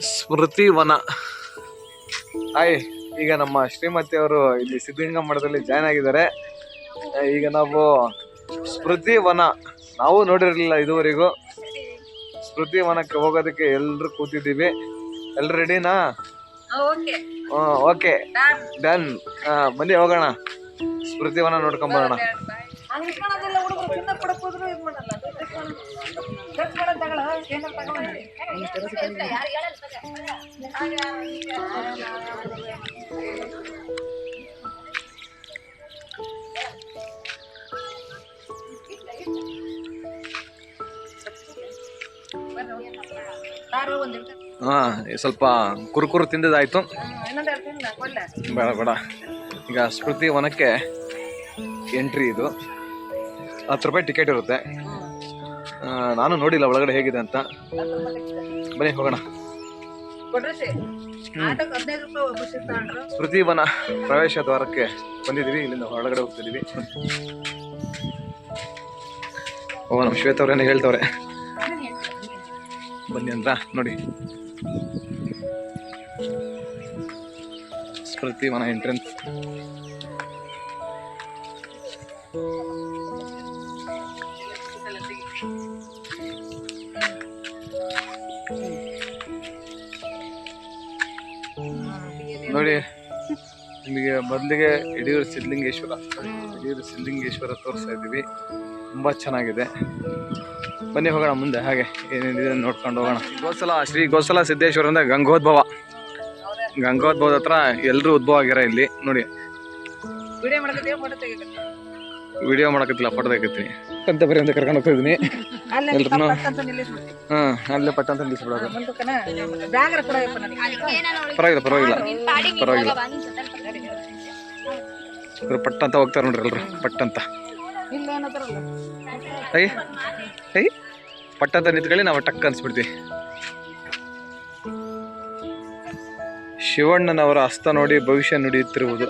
ಸ್ಮೃತಿ ವನ ಹಾಯ್ ಈಗ ನಮ್ಮ ಶ್ರೀಮತಿ ಅವರು ಇಲ್ಲಿ ಸಿದ್ಧಗಂಗಾ ಮಠದಲ್ಲಿ ಜಾಯ್ನ್ ಆಗಿದ್ದಾರೆ ಈಗ ನಾವು ಸ್ಮೃತಿ ವನ ನಾವು ನೋಡಿರಲಿಲ್ಲ ಇದುವರೆಗೂ. ಸ್ಮೃತಿ ವನಕ್ಕೆ ಹೋಗೋದಕ್ಕೆ ಎಲ್ಲರೂ ಕೂತಿದ್ದೀವಿ. ಎಲ್ಲ ರೆಡಿನಾ ಓಕೆ. ಡನ್ ಬನ್ನಿ ಹೋಗೋಣ. ಸ್ಮೃತಿ ವನ ಹಾ, ಸ್ವಲ್ಪ ಕುರುಕುರು ತಿಂದದಾಯ್ತು ಬೇಡ ಬೇಡ. ಈಗ ಸ್ಮೃತಿ ವನಕ್ಕೆ ಎಂಟ್ರಿ ಇದು. ಹತ್ತು ರೂಪಾಯಿ ಟಿಕೆಟ್ ಇರುತ್ತೆ. ನಾನು ನೋಡಿಲ್ಲ ಒಳಗಡೆ ಹೇಗಿದೆ ಅಂತ. ಬನ್ನಿ ಹೋಗೋಣ. ಸ್ಮೃತಿವನ ಪ್ರವೇಶ ದ್ವಾರಕ್ಕೆ ಬಂದಿದ್ದೀವಿ. ಇಲ್ಲಿಂದ ಹೊರಗಡೆ ಹೋಗ್ತಿದ್ದೀವಿ ಓ ನಮ್ಮ ಶ್ವೇತವ್ರೇನು ಹೇಳ್ತವ್ರೆ. ಬನ್ನಿ ಅಂತ ನೋಡಿ. ಸ್ಮೃತಿವನ ಎಂಟ್ರೆನ್ಸ್ ನೋಡಿ ನಿಮಗೆ ಮೊದಲಿಗೆ ಯಡಿಯೂರು ಸಿದ್ಧಲಿಂಗೇಶ್ವರ. ಯಡಿಯೂರು ಸಿದ್ಧಲಿಂಗೇಶ್ವರ ತೋರಿಸ್ತಾ ಇದ್ದೀವಿ. ತುಂಬ ಚೆನ್ನಾಗಿದೆ. ಬನ್ನಿ ಹೋಗೋಣ ಮುಂದೆ ಹಾಗೆ ಏನೇನಿದೆ ನೋಡ್ಕೊಂಡು ಹೋಗೋಣ. ಗೋಸಲ ಶ್ರೀ ಗೋಸಲ ಸಿದ್ದೇಶ್ವರ ಅಂದರೆ ಗಂಗೋದ್ಭವ. ಗಂಗೋದ್ಭವದ ಹತ್ರ ಎಲ್ಲರೂ ಉದ್ಭವ ಆಗ್ಯಾರ ಇಲ್ಲಿ ನೋಡಿ. ವಿಡಿಯೋ ಮಾಡಕತ್ತಿಲ್ಲ ಫೋಟೋ ತೆಗಿತೀನಿ ಅಂತ ಬರೀ ಅಂತ ಕರ್ಕೊಂಡು ಹೋಗ್ತಾ ಅಲ್ಲೇ ಹಾಂ ಪಟ್ಟ ಅಂತ ನಿಲ್ಲಿಸ್ಬಿಡೋದು. ಪರವಾಗಿಲ್ಲ ಪರವಾಗಿಲ್ಲ. ಪರವಾಗಿಲ್ಲ. ಇವ್ರು ಪಟ್ಟ ಅಂತ ಹೋಗ್ತಾರೆ ನೋಡ್ರಿ ಎಲ್ರು ಪಟ್ಟ ಅಂತ. ಐ ಐ ಪಟ್ಟ ಅಂತ ನಿಂತ್ಕೊಳ್ಳಿ ನಾವು ಟಕ್ ಅನ್ಸ್ಬಿಡ್ತೀವಿ. ಶಿವಣ್ಣನವರ ಹಸ್ತ ನೋಡಿ ಭವಿಷ್ಯ ನುಡಿಯುತ್ತಿರುವುದು.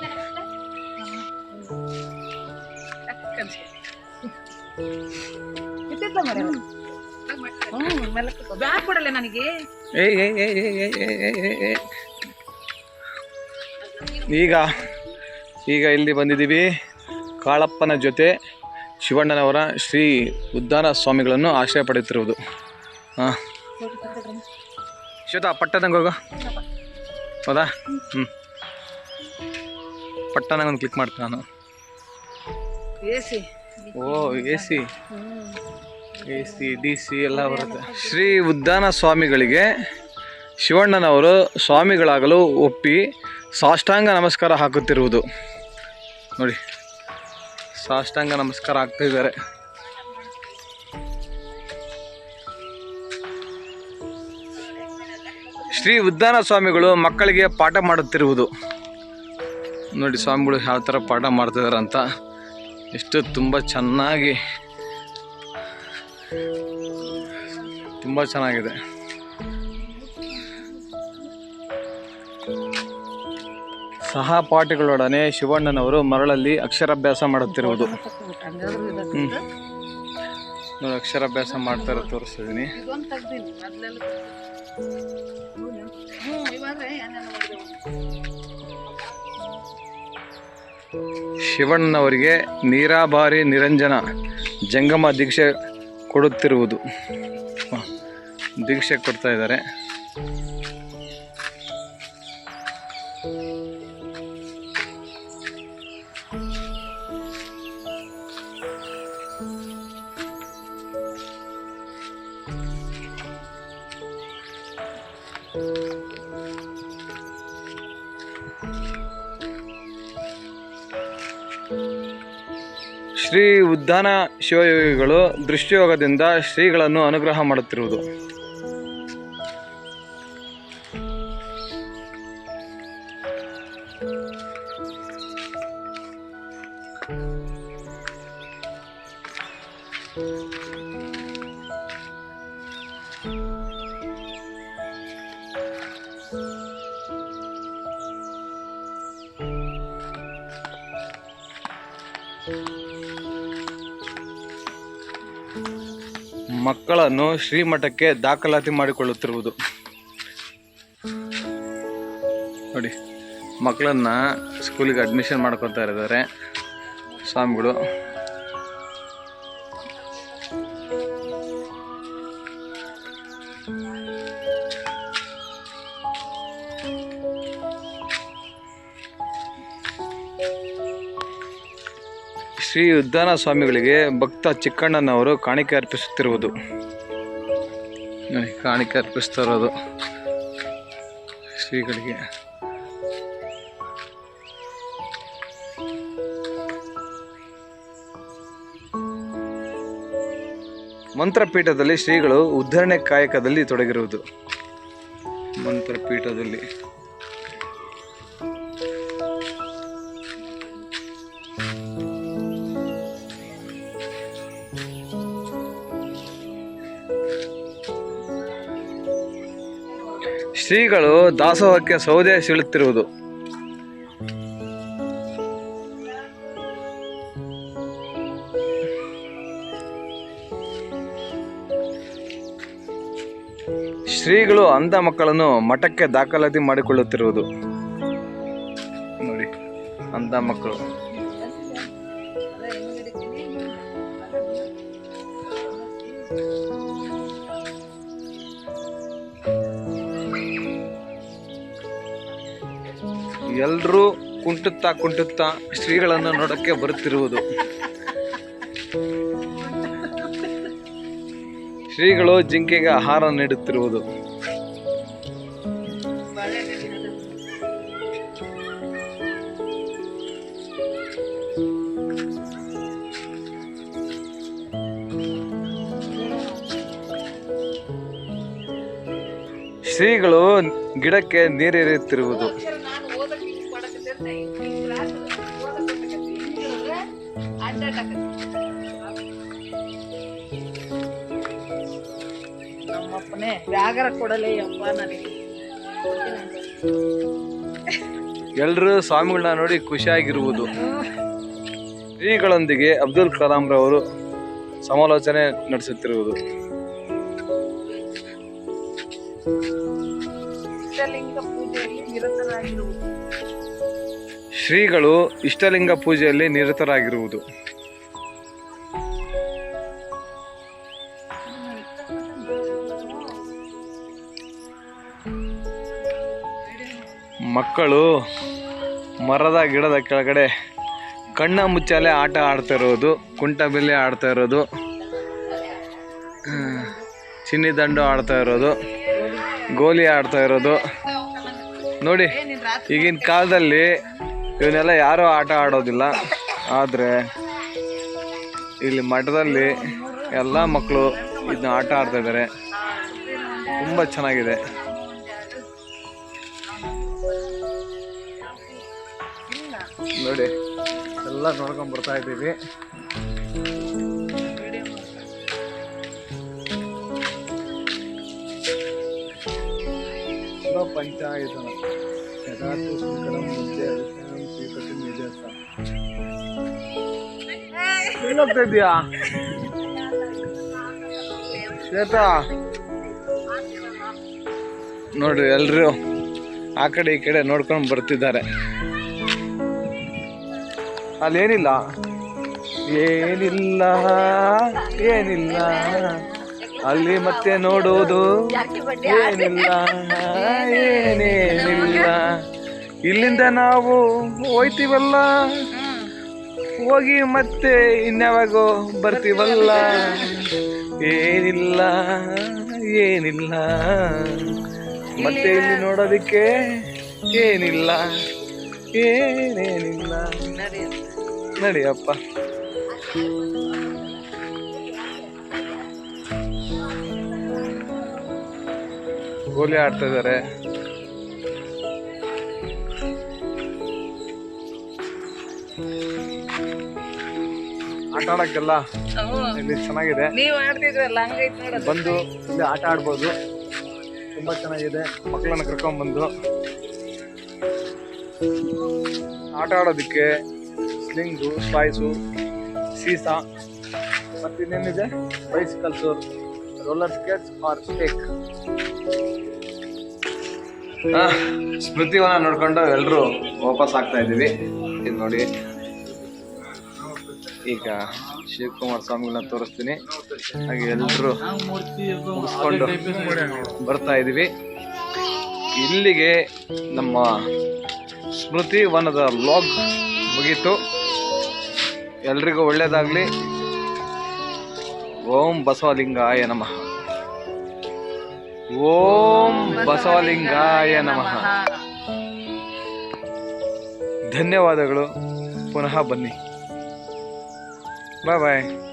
ಈಗ ಈಗ ಇಲ್ಲಿ ಬಂದಿದ್ದೀವಿ ಕಾಳಪ್ಪನ ಜೊತೆ ಶಿವಣ್ಣನವರ ಶ್ರೀ ಉದ್ದಾನ ಸ್ವಾಮಿಗಳನ್ನು ಆಶ್ರಯ ಪಡೆಯುತ್ತಿರುವುದು. ಹಾಂ. ಶಿವತಾ ಪಟ್ಟದಂಗೆ ಹೋಗ ಹೌದಾ ಹ್ಞೂ ಕ್ಲಿಕ್ ಮಾಡ್ತೀನಿ ನಾನು. A O A C. A C ಎಲ್ಲ ಬರುತ್ತೆ. ಶ್ರೀ ಉದ್ದಾನ ಸ್ವಾಮಿಗಳಿಗೆ, ಶಿವಣ್ಣನವರು ಸ್ವಾಮಿಗಳಾಗಲು ಒಪ್ಪಿ ಸಾಷ್ಟಾಂಗ ನಮಸ್ಕಾರ ಹಾಕುತ್ತಿರುವುದು. ನೋಡಿ, ಸಾಷ್ಟಾಂಗ ನಮಸ್ಕಾರ ಹಾಕ್ತಿದ್ದಾರೆ ಶ್ರೀ ಉದ್ದಾನ ಸ್ವಾಮಿಗಳು ಮಕ್ಕಳಿಗೆ ಪಾಠ ಮಾಡುತ್ತಿರುವುದು. ನೋಡಿ, ಸ್ವಾಮಿಗಳು ಯಾವ ಥರ ಪಾಠ ಮಾಡ್ತಿದ್ದಾರೆ ಅಂತ. ಎಷ್ಟು ತುಂಬ ಚೆನ್ನಾಗಿ ತುಂಬ ಚೆನ್ನಾಗಿದೆ. ಸಹಪಾಠಿಗಳೊಡನೆ ಶಿವಣ್ಣನವರು ಮರಳಲ್ಲಿ ಅಕ್ಷರಾಭ್ಯಾಸ ಮಾಡುತ್ತಿರುವುದು. ನೋಡಿ, ಅಕ್ಷರಾಭ್ಯಾಸ ಮಾಡ್ತಾ ಇರೋ ತೋರಿಸ್ತಿದ್ದೀನಿ ಶಿವಣ್ಣನವರಿಗೆ ನೀರಾಭಾರಿ ನಿರಂಜನ, ಜಂಗಮ ದೀಕ್ಷೆ ಕೊಡುತ್ತಿರುವುದು. ದೀಕ್ಷೆ ಕೊಡ್ತಾ ಇದ್ದಾರೆ. ಶ್ರೀ ಉದ್ದಾನ ಶಿವಯೋಗಿಗಳು ದೃಷ್ಟಿಯೋಗದಿಂದ ಶ್ರೀಗಳನ್ನು ಅನುಗ್ರಹ ಮಾಡುತ್ತಿರುವುದು. ಮಕ್ಕಳನ್ನು ಶ್ರೀಮಠಕ್ಕೆ ದಾಖಲಾತಿ ಮಾಡಿಕೊಳ್ಳುತ್ತಿರುವುದು. ನೋಡಿ ಮಕ್ಕಳನ್ನ ಸ್ಕೂಲಿಗೆ ಅಡ್ಮಿಷನ್ ಮಾಡ್ಕೊತಾ ಇದ್ದಾರೆ ಸ್ವಾಮಿಗಳು. ಶ್ರೀ ಉದ್ದಾನ ಸ್ವಾಮಿಗಳಿಗೆ ಭಕ್ತ ಚಿಕ್ಕಣ್ಣನವರು ಕಾಣಿಕೆ ಅರ್ಪಿಸುತ್ತಿರುವುದು. ಕಾಣಿಕೆ ಅರ್ಪಿಸ್ತಾ ಇರೋದು ಶ್ರೀಗಳಿಗೆ. ಮಂತ್ರಪೀಠದಲ್ಲಿ ಶ್ರೀಗಳು ಉದ್ಧರಣೆ ಕಾಯಕದಲ್ಲಿ ತೊಡಗಿರುವುದು. ಮಂತ್ರಪೀಠದಲ್ಲಿ. ಶ್ರೀಗಳು ದಾಸೋಹಕ್ಕೆ ಸೌದೆ ಸೀಳುತ್ತಿರುವುದು. ಶ್ರೀಗಳು ಅಂಧ ಮಕ್ಕಳನ್ನು ಮಠಕ್ಕೆ ದಾಖಲಾತಿ ಮಾಡಿಕೊಳ್ಳುತ್ತಿರುವುದು. ನೋಡಿ ಅಂಧ ಮಕ್ಕಳು. ಎಲ್ರೂ ಕುಂಟುತ್ತಾ ಕುಂಟುತ್ತಾ ಶ್ರೀಗಳನ್ನು ನೋಡೋಕ್ಕೆ ಬರುತ್ತಿರುವುದು. ಶ್ರೀಗಳು ಜಿಂಕೆಗೆ ಆಹಾರ ನೀಡುತ್ತಿರುವುದು. ಶ್ರೀಗಳು ಗಿಡಕ್ಕೆ ನೀರೆರೆಯುತ್ತಿರುವುದು. ಹಿಂಗ್ ಮಾಡಕತ್ತೇನೆ, ಈ ಕ್ಲಾಸ್ ಓದಕ್ಕೆ ಹಿಂಗಿದ್ರೆ ಅಡ್ಡಾಡಕತ್ತೀನಿ. ನಮ್ಮಪ್ಪನೇ ವ್ಯಾಗರ ಕೊಡಲೇ ಅಪ್ಪ ನನಗೆ. ಎಲ್ಲರೂ ಸ್ವಾಮಿಗಳನ್ನ ನೋಡಿ ಖುಷಿಯಾಗಿರುವುದು ಶ್ರೀಗಳೊಂದಿಗೆ ಅಬ್ದುಲ್ ಕಲಾಂ ರವರು ಸಮಾಲೋಚನೆ ನಡೆಸುತ್ತಿರುವುದು. ಪೂಜೆಯಲ್ಲಿ ನಿರತರಾಗಿರುವುದು. ಶ್ರೀಗಳು ಇಷ್ಟಲಿಂಗ ಪೂಜೆಯಲ್ಲಿ ನಿರತರಾಗಿರುವುದು. ಮಕ್ಕಳು ಮರದ ಗಿಡದ ಕೆಳಗಡೆ ಕಣ್ಣ ಮುಚ್ಚಾಲೆ ಆಟ ಆಡ್ತಾ ಇರೋದು ಕುಂಟಬಿಲ್ಲೆ ಆಡ್ತಾ ಇರೋದು ಚಿನ್ನಿದಂಡು ಚಿನ್ನಿ ದಂಡು ಆಡ್ತಾ ಇರೋದು, ಗೋಲಿ ಆಡ್ತಾ ಇರೋದು. ನೋಡಿ, ಈಗಿನ ಕಾಲದಲ್ಲಿ ಇವನ್ನೆಲ್ಲ ಯಾರೂ ಆಟ ಆಡೋದಿಲ್ಲ. ಆದರೆ ಇಲ್ಲಿ ಮಠದಲ್ಲಿ ಎಲ್ಲ ಮಕ್ಕಳು ಇದನ್ನ ಆಟ ಆಡ್ತಾ ಇದ್ದಾರೆ ತುಂಬ ಚೆನ್ನಾಗಿದೆ. ನೋಡಿ, ಎಲ್ಲ ನೋಡ್ಕೊಂಡ್ ಬರ್ತಾ ಇದ್ದೀವಿ. ಪಂಚಾಯತ್. ಪಂಚಾಯತನ ಯಥಾರ್ಥ ಇದೀಯಾ? ಶ್ವೇತಾ? ನೋಡ್ರಿ, ಎಲ್ರು ಆ ಕಡೆ ಈ ಕಡೆ ನೋಡ್ಕೊಂಡು ಬರ್ತಿದ್ದಾರೆ. ಅಲ್ಲೇನಿಲ್ಲ? ಏನಿಲ್ಲ ಏನಿಲ್ಲ. ಅಲ್ಲಿ ಮತ್ತೆ ನೋಡೋದು ಏನಿಲ್ಲ, ಏನೇನಿಲ್ಲ. ಇಲ್ಲಿಂದ ನಾವು ಹೋಯ್ತೀವಲ್ಲ? ಹೋಗಿ ಮತ್ತೆ ಇನ್ಯಾವಾಗೋ ಬರ್ತೀವಲ್ಲ? ಏನಿಲ್ಲ ಏನಿಲ್ಲ. ಮತ್ತೆ ಇಲ್ಲಿ ನೋಡೋದಕ್ಕೆ ಏನಿಲ್ಲ, ಏನೇನಿಲ್ಲ. ನಡಿಯಪ್ಪ. ಗೋಲಿ ಆಡ್ತಾ ಇದ್ದಾರೆ ಆಟ ಆಡಕ್ಕೆಲ್ಲ ಇಲ್ಲಿ ಚೆನ್ನಾಗಿದೆ. ನೀವು ಆಡ್ತಿದ್ರಲ್ಲ ಹಂಗೈತೆ ನೋಡ. ಬಂದು ಇಲ್ಲಿ ಆಟ ಆಡ್ಬೋದು. ತುಂಬಾ ಚೆನ್ನಾಗಿದೆ. ಮಕ್ಕಳನ್ನ ಕರ್ಕೊಂಡ್ಬಂದು ಆಟ ಆಡೋದಕ್ಕೆ ಸ್ಲಿಂಗು ಸ್ಲೈಸು ಸೀಸಾ ಮತ್ತು ಇನ್ನೇನಿದೆ? ಬೈಸಿಕಲ್ಸು ರೋಲರ್ ಸ್ಕೇಟ್ಸ್ ಆರ್ ಸ್ಟೇಕ್ ಸ್ಮೃತಿವನ ನೋಡ್ಕೊಂಡು ಎಲ್ಲರೂ ವಾಪಸ್ ಆಗ್ತಾ ಇದ್ದೀವಿ. ಇದು ನೋಡಿ. ಈಗ ಶಿವಕುಮಾರ್ ಸ್ವಾಮಿಗಳನ್ನ ತೋರಿಸ್ತೀನಿ. ಹಾಗೆ ಎಲ್ಲರೂ ಮುಗಿಸ್ಕೊಂಡು ಬರ್ತಾ ಇದ್ದೀವಿ ಇಲ್ಲಿಗೆ ನಮ್ಮ ಸ್ಮೃತಿ ವನದ ಲಾಗ್ ಮುಗೀತು. ಎಲ್ರಿಗೂ ಒಳ್ಳೇದಾಗ್ಲಿ. ಓಂ ಬಸವಲಿಂಗಾಯ ನಮಃ. ಓಂ ಬಸವಲಿಂಗಾಯ ನಮಃ. ಧನ್ಯವಾದಗಳು. ಪುನಃ ಬನ್ನಿ. Bye bye.